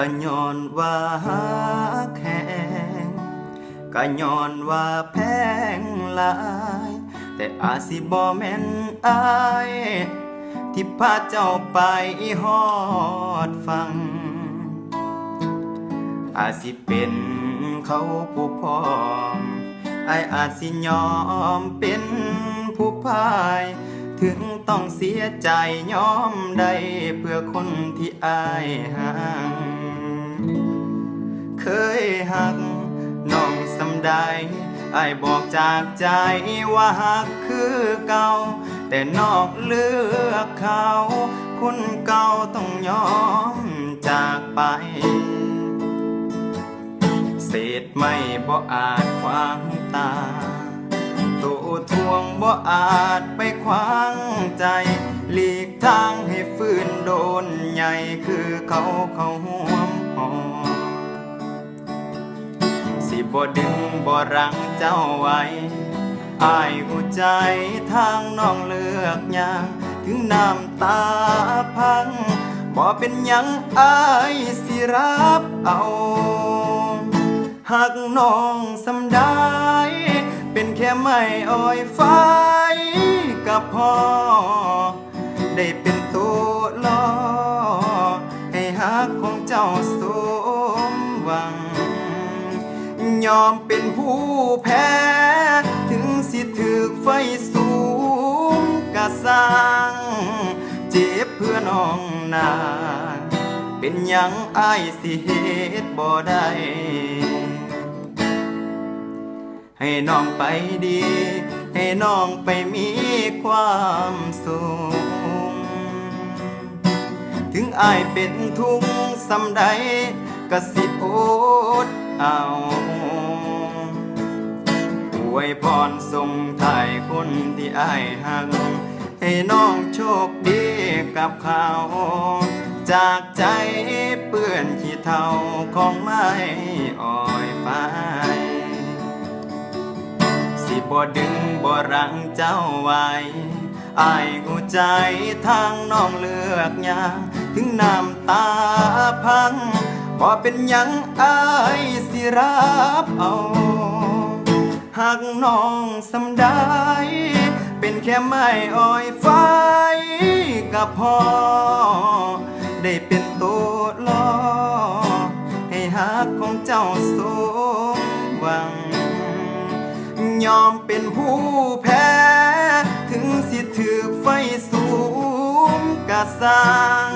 ก็ย้อนว่าแข็งก็ย้อนว่าแพงหลาย แต่อาสิบ่แม่นอายที่พาเจ้าไปฮอดฟัง อาจสิเป็นเขาผู้พร้อมไออาจสิยอมเป็นผู้พาย ถึงต้องเสียใจยอมได้เพื่อคนที่อายห่าง หักน้องสำใดไอายบอกจากใจว่าหักคือเก่า แต่นอกเลือกเขาคนเก่าต้องยอมจากไป เศษไม่บ่อาจขวางตาตัวทวงบ่อาจไปขวางใจ หลีกทางให้ฟื้นโดนใหญ่คือเขาเขาห่วมหอม สิบ่ดึงบ่รังเจ้าไว้อายหัวใจทางน้องเลือกยาง ถึงน้ำตาพังบ่เป็นยังอายสิรับเอาหักน้องสำได้ เป็นแค่ไม่อ้อยไฟกับพ่อ ได้เป็นตัวล่อให้หักของเจ้าสมหวัง ยอมเป็นผู้แพ้ ถึงสิถึกไฟสูงกะสร้าง เจ็บเพื่อน้องนาง เป็นยังอายสิเหตุบ่ได้ให้น้องไปดี ให้น้องไปมีความสุข ถึงอายเป็นทุกข์สำใดก็สิอด เอาอวยพรส่งถ่ายคนที่อายหัก ให้น้องโชคดีกับเขา จากใจเปื้อนขี้เท่าของไม้อ้อยไฟสิบ่ดึงบ่รังเจ้าไว้อายหูใจทางน้องเลือกยาถึงน้ำตาพัง บ่เป็นหยังอายสิรับเอาหากน้องสำได้เป็นแค่ไม้อ้อยไฟกับพอ ได้เป็นตัวล่อให้หักของเจ้าสมหวัง ยอมเป็นผู้แพ้ ถึงสิถือไฟสูงกะสร้าง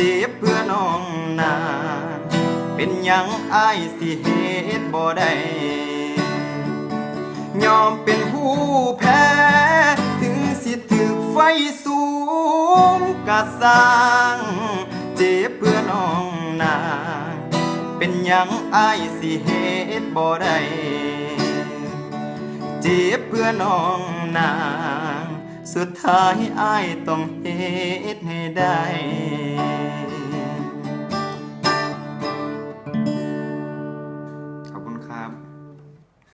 จ็บเพื่อน้องนางเป็นยังอายสิเหตุบ่ได้ยอมเป็นผู้แพ้ ถึงสิถือไฟสูงกะสร้างเจ็บเพื่อน้องนาง เป็นยังอายสิเหตุบ่ได้เจ็บเพื่อน้องนาง สุดท้ายอายต้องเหตุให้ได้